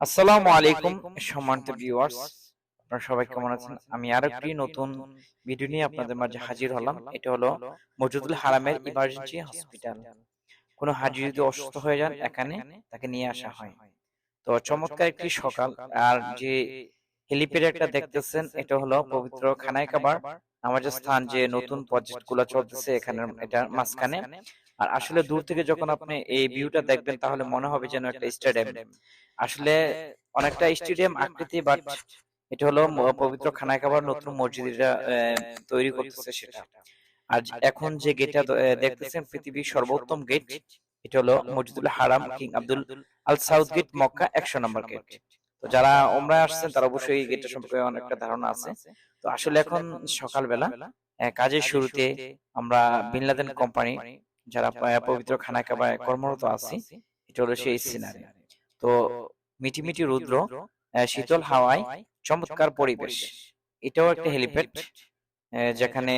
আসসালামু আলাইকুম সম্মানিত ভিউয়ার্স আপনারা সবাই কেমন আছেন? আমি আরও একটি নতুন ভিডিও নিয়ে আপনাদের মাঝে হাজির হলাম। এটা হলো মজুদুল হারামের ইমার্জেন্সি হসপিটাল কোনো হাজি যদি অসুস্থ হয়ে যান এখানে তাকে নিয়ে আসা হয়। তো চমৎকার একটি সকাল। আর যে হেলিপ্যাড একটা দেখতেছেন এটা হলো পবিত্র খানায় কাবার নামাজের স্থান যে নতুন প্রজেক্টগুলো চলতেছে এখানে এটা মাঝখানে। আর আসলে দূর থেকে যখন আপনি এই ভিউটা দেখবেন, তাহলে মনে হবে যেন একটা স্টেডিয়াম আসলে অনেকটা স্টেডিয়াম আকৃতি বাট এটা হলো পবিত্র খানায় খাবার নতুন মসজিদটা তৈরি করতেছে সেটা। আর এখন যে গেটটা দেখতেছেন পৃথিবীর সর্বোত্তম গেট এটা হলো Masjidul Haram king Abdul al south gate Mecca একশো নম্বর গেট তো যারা ওমরা আসছেন, তারা অবশ্যই এই গেটটা সম্পর্কে অনেকটা ধারণা আছে। তো আসলে এখন সকালবেলা কাজের শুরুতে আমরা বিন লাদেন কোম্পানি যারা পবিত্র খানা কাবায় কর্মরত আছি এটা হলো সেই সিনারি তো মিটি মিটি রুদ্র শীতল হাওয়ায় চমৎকার পরিবেশ। এটাও একটা হেলিপ্যাড যেখানে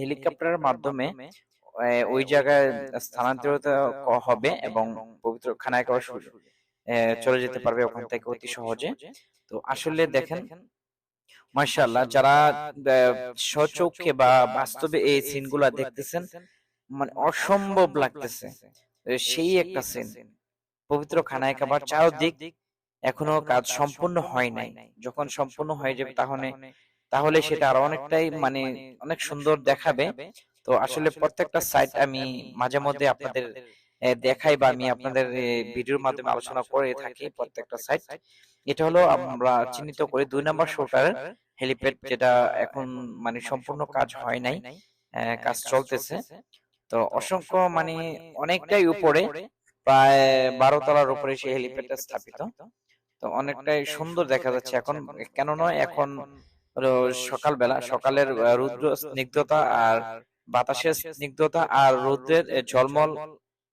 হেলিকপ্টারের মাধ্যমে ওই জায়গায় স্থানান্তরিত হবে এবং পবিত্র খানায় শুরু। চলে যেতে পারবে ওখান থেকে অতি সহজে। তো আসলে দেখেন মার্শাল্লাহ যারা আহ, স্বচক্ষে বা বাস্তবে এই সিনগুলা দেখতেছেন মানে অসম্ভব লাগতেছে। সেই একটা সিন পবিত্র খানায় কাবার চারদিক এখনও কাজ সম্পূর্ণ হয় নাই। যখন সম্পূর্ণ হয়ে যাবে তাহলে তাহলে সেটা আরও অনেকটাই মানে অনেক সুন্দর দেখাবে। তো আসলে প্রত্যেকটা সাইট আমি মাঝে মধ্যে আপনাদের দেখাই বা আমি আপনাদের ভিডিওর মাধ্যমে আলোচনা করে থাকি প্রত্যেকটা সাইট এটা হলো আমরা চিহ্নিত করি দুই নম্বর শোটার হেলিপ্যাড যেটা এখন মানে সম্পূর্ণ কাজ হয় নাই। কাজ চলতেছে তো অসংখ্য মানে অনেকটাই উপরে প্রায় বারো তলার উপরে সেই হেলিপ্যাডটা স্থাপিত। তো অনেকটাই সুন্দর দেখা যাচ্ছে। এখন কেন নয় এখন সকালবেলা সকালের রুদ্র স্নিগ্ধতা আর বাতাসের স্নিগ্ধতা আর রৌদ্রের ঝলমল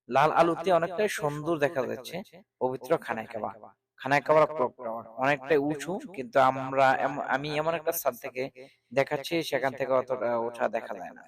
লাল আলুতে অনেকটাই সুন্দর দেখা যাচ্ছে। পবিত্র খানায় কাবা খানায় কাবার অনেকটাই উঁচু কিন্তু আমরা আমি এমন একটা স্থান থেকে দেখাচ্ছি সেখান থেকে অতটা ওঠা দেখা যায় না।